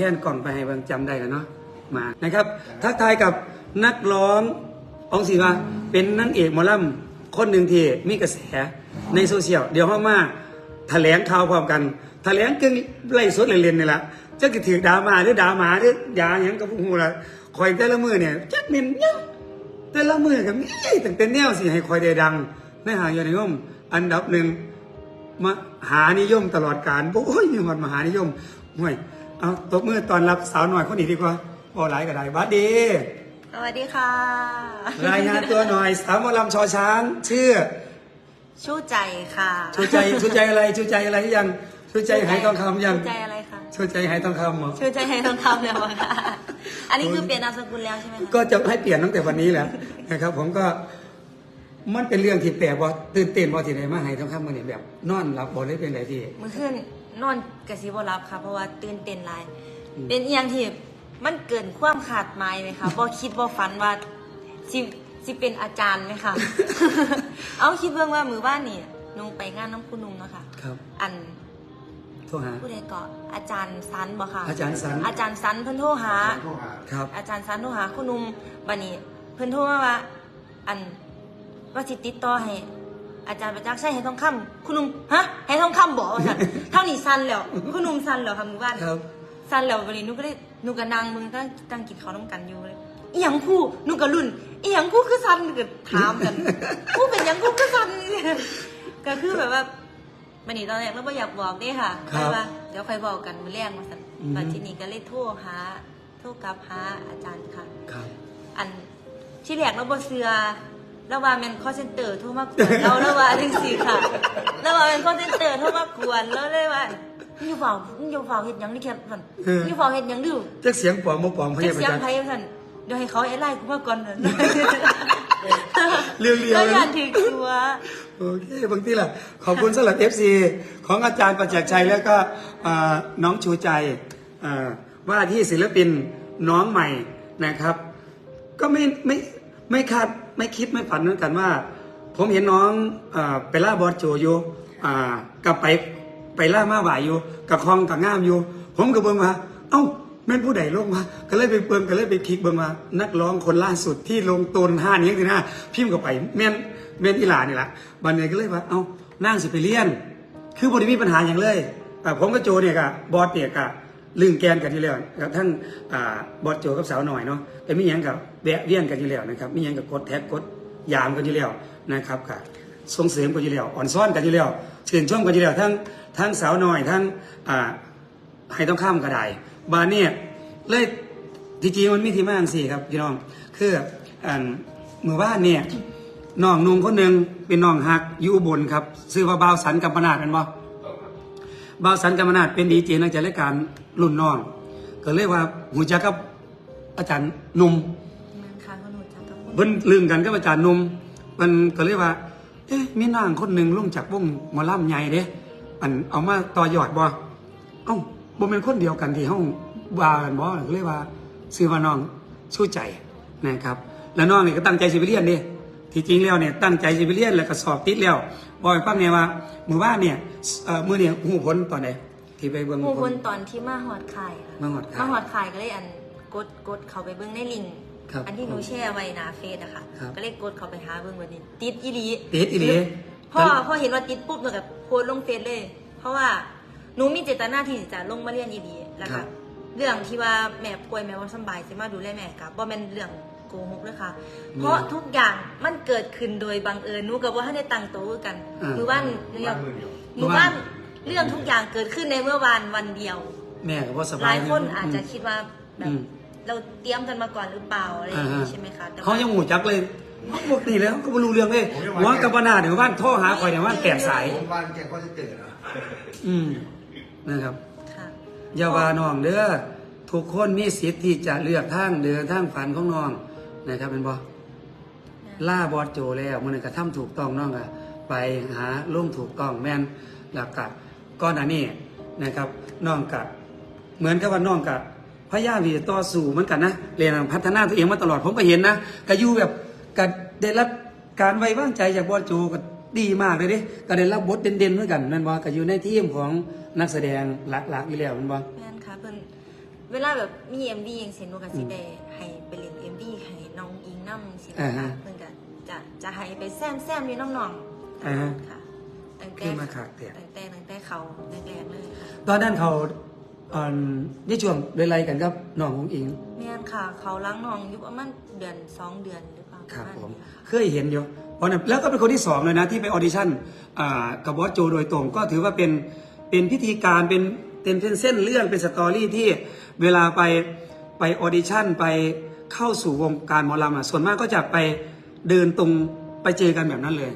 พนกล่องไปให้เบางจำได้แล้วเนาะมานะครับ ทักทายกับนักร้ององศิวะเป็นนางเอกหมอลำคนหนึ่งที่มีกระแสในโซเชียลเดี๋ยวห้องมาแถลงข่าวพร้อมกันแถลงกึ่งไล่สดเล่นๆนี่แหละจะกระถือดามาหรือดามาหรือยาอย่างกับพวกหูละคอยแต่ละมือเนี่ยจักเมนยังแต่ละมือกับนี่ตั้งแต่แนวสิให้คอยได้ดังในหายอดนิยม อันดับหนึ่งมหานิยมตลอดการโอ้ยมีหอดมหานิยมห่วย เอาตบมือตอนรับสาวหน่อยคนนี้ดีกว่าพอหลายก็ได้บัดดีสวัสดีค่ะ รายงานตัวหน่อยสาวหมอลำชอช้างชื่อชูใจค่ะชูใจชูใจอะไรชูใจอะไรยังชูใจหายทองคำยังชูใจอะไรคะชูใจหายทองคำเหรอชูใจให้ทองคำแล้วอะค่ะ อันนี้คือเปลี่ยนนามสกุลแล้วใช่ไหมคะก็จะให้เปลี่ยนตั้งแต่วันนี้แหละนะครับ ผมก็มันเป็นเรื่องที่แปลกว่าตื่นเต้นว่าที่ไหนมาให้ทองคำมาเนี่ยแบบ นอนหลับบอได้เป็นไรที่เมื่อคืน นอนกระซิบรับค่ะ เพราะว่าตื่นเต้นหลาย เป็นอหย่างที่มันเกินความขาดหมายไหมคะบ่คิดบ่ฝันว่าสิสิเป็นอาจารย์ไหมคะ เอาคิดเบิ่งว่ามือบ้านนี่นุ่งไปงานน้ำคุณนุ่งเนาะค่ะครับ อัน โทรหา ผู้ใดเกาะอาจารย์สันบ่ค่ะอาจารย์สัน อาจารย์สันเพิ่นโทรหา ครับ อาจารย์สันโทรหาคุณหนุ่มบันนี้ เพิ่นโทรมาว่า อันว่าสิติดต่อให้ อาจารย์ประจักษ์ใช่ให้ทองคำคุณหนุ่มฮะให้ทองคำบอกว่าซั่นเท่านี้สั้นแล้วคุณหนุ่มสั้นแล้วค่ะหมู่บ้าน ครับ สั้นแล้ววันนี้หนุก็เลยหนุก็นั่งมึงตั้งตั้งกินข้าวน้ำกันอยู่เลยอีหยังผู้หนุก็รุ่นอีหยังผู้คือสั้นก็ถามกันผู้เป็นหยังผู้คือสั้นก็คือแบบว่าวันนี้ตอนแรกเราไม่อยากบอกเด้ค่ะครับ ไปว่าเดี๋ยวค่อยบอกกันมื้อแรกมาสั่นอืมบัดทีนี้ก็เลยโทรหาโทรกลับหาอาจารย์ค่ะ ครับ อันที่แรกเราบ่เชื่อ แล้วว่าแม่นคอเซนเตอร์โทรมากวนเราแล้วว่าจังซี่ค่ะ แล้วว่าแม่นคอเซนเตอร์โทรมากวนแล้วเลยว่ามึงอยู่เฝ้ามึงอยู่เฝ้าเฮ็ดหยังนี่แค่สั่นเออมึงอยู่เฝ้าเฮ็ดหยังดูจักเสียงปลอมบ่ปลอมพจัยากบาเสียงจารย์ไผสั่นเดี๋ยวให้เขาไอ้ไล่กูมาก่อนนั่นเรื่องเดียวแล้วเลยอย่านะถือตัวโอเคบางทีล่ะ ขอบคุณสำหรับ FC ของอาจารย์ประจักษ์ชัยแล้วก็อ่าน้องชูใจอ่าว่าที่ศิลปินน้องใหม่นะครับ ก็ไม่ไม่ ไม่คาดไม่คิดไม่ฝันเหมือนกันว่า ผมเห็นน้องอไปล่าบอสโจอยู่อ่ากับไปไปล่ามาหวายอยู่ กับคลองกับง่ามอยู่ ผมก็เบิ่งมาเอ้าแม่นผู้ใดลงมาก็เลยไปเบิ่งก็เลยไปคลิกเบิ่งมานักร้องคนล่าสุดที่ลงตนห้านี้สินะพิมพ์เข้าไปแม่นแม่นอีหลานี่แหละบันนี้ก็เลยว่าเอ้านั่งสิไปเรียน คือบริมีปัญหาอย่างเลยอ่าผมกับโจเนี่ยกับบอสเนี่ยกับ ลึงแกนกันอยู่แล้วกับทั้งอ่าบอสโจกับสาวหน่อยเนาะแต่มีอย่างกับแวะเวียนกันอยู่แล้วนะครับมีอย่างกับกดแท็กกดยามกันอยู่แล้วนะครับกับส่งเสริมกันอยู่แล้วอ่อนซ้อนกันอยู่แล้วชื่นชมกันอยู่แล้วทั้งทั้งสาวหน่อยทั้งอ่าให้ต้องข้ามกระไดบานเนี่ยเลยจริงมันมีที่มาอันสี่ครับพี่น้องคืออันหมู่บ้านเนี่ยน้องนุ่งคนหนึ่งเป็นน้องฮักอยู่อุบลครับ ซื้อว่าบ่าวสันกัมปนาดเป็นบ่บ่าวสันกรรมนาถเป็นดีเจนักจัดรายการ รุ่นน้องก็เลยว่าหูจักกับอาจารย์หนุ่มแม่นค่ะคนหนูจักกับเพิ่นลืมกันกับอาจารย์หนุ่มมันก็เลยว่า เอ๊ะมีนางคนหนึ่งลงจากวงหมอลำใหญ่เด้อันเอามาต่อยอดบ่เอ้าบ่เป็นคนเดียวกันที่ห้องว่ากันบ่ก็เลยว่าซื้อว่าน้องสู้ใจนะครับ แล้วน้องนี่ก็ตั้งใจสิไปเรียนเด้ที่จริงแล้วเนี่ยตั้งใจสิไปเรียนแล้วก็สอบติดแล้วบอกให้ฟังเนี่ยว่ามื้อว่านเนี่ยเอ่อมื้อเนี่ยฮู้ผลตอนไหน ที่ไปเบิ่งหมู่ผคลนตอนที่มาหอดไข่ค่ะมาฮอดค่าย มาหอดไข่ก็เลยอันกดกดเขาไปเบิ้งในลิงก์ครับอันที่หนูแช่ไว้หนาเฟซอะค่ะ ครับก็เลยกดเขาไปหาเบิ้งวันนี้ติดอีหลีติดอีหลี พ่อพ่อเห็นว่าติดปุ๊บหนูกับโพสต์ลงเฟซเลย เพราะว่าหนูมีเจตนาที่จะลงมาเรียนอีหลีแล้วครัก็บเรื่องที่ว่าแม่ป่วยแม่ว่าสำบายจะมาดูแลแม่กับบ่แม่นเรื่องโกหกเลยค่ะ เพราะทุกอย่างมันเกิดขึ้นโดยบังเอิญหนูกับว่าให้ได้ตังโตวกันอ่ามือว่านเรื่องมือว่าน เรื่องทุกอย่างเกิดขึ้นในเมื่อวานวันเดียว แม่ก็บ่สหบาลายยคนอาจจะมคิดว่าแบอืบม เราเตรียมกันมาก่อนหรือเปล่าอะไรอย่างนี้ใช่ไหมคะแต่ว่เขายังหมูจักเลยพวกนี้แล้วก็ไม่รู้เรื่องเลยผมยังหัวว่ากับปนาเดี๋ยวบ้านโทรหาคอยเดี๋ยวบ้านแก่สาย ผมวันแกก็จะเกิดเหรออืมนะครับ ค่ะ อย่าว่าน้องเด้อทุกคนมีสิทธิ์ที่จะเลือกทางเดินทางฝันของน้องนะครับเป็นบ่ล่าบอสโจแล้วมันนก็ทำถูกต้องน้องก็ไปหาลงถูกต้องแม่นแล้วก็ ก้อนอันนี้นะครับน้องก็เหมือนกับว่าน้องก็พยายามที่จะต่อสู้เหมือนกันนะเรียนพัฒนาตัวเองมาตลอดผมก็เห็นนะก็อยู่แบบก็ได้รับการไว้วางใจจากบอสโจก็ดีมากเลยเด้ก็ได้รับบทเด่นๆเหมือนกันแม่นบ่ก็อยู่ในทีมของนักแสดงหลักๆอยู่แล้วแม่นบ่แม่นค่ะเพิ่นเวลาแบบมี MV อย่างเช่นหนูก็สิได้ให้ไปเล่น MV ให้น้องอิงนำสิอ่าค่ะฮะเพิ่นก็จะจะให้ไปแซมแซมอยู่น้องๆอ่าฮะค่ะ ตั้งแต่คือมาขาดเตียตั้งแต่ตั้งแต่เขาแรกๆเลยค่ะตอนนั้นเขาเอ่อนี่ช่วงเวลากันครับน้องของอิงแม่นค่ะ เขาล้างน้องอยู่ประมาณเดือนสองเดือนหรือเปล่าครับปะาณผมนี้ค่ะเคยเห็นอยู่เพราะนั้นแล้วก็เป็นคนที่สองเลยนะที่ไปออดิชั่นอ่ากับบอสโจโดยตรงก็ถือว่าเป็นเป็นพิธีการเป็นเป็นเป็นเส้นเรื่องเป็นสตอรี่ที่เวลาไปไปออดิชั่นไปเข้าสู่วงการหมอลำอะส่วนมากก็จะไปเดินตรงไปเจอกันแบบนั้นเลย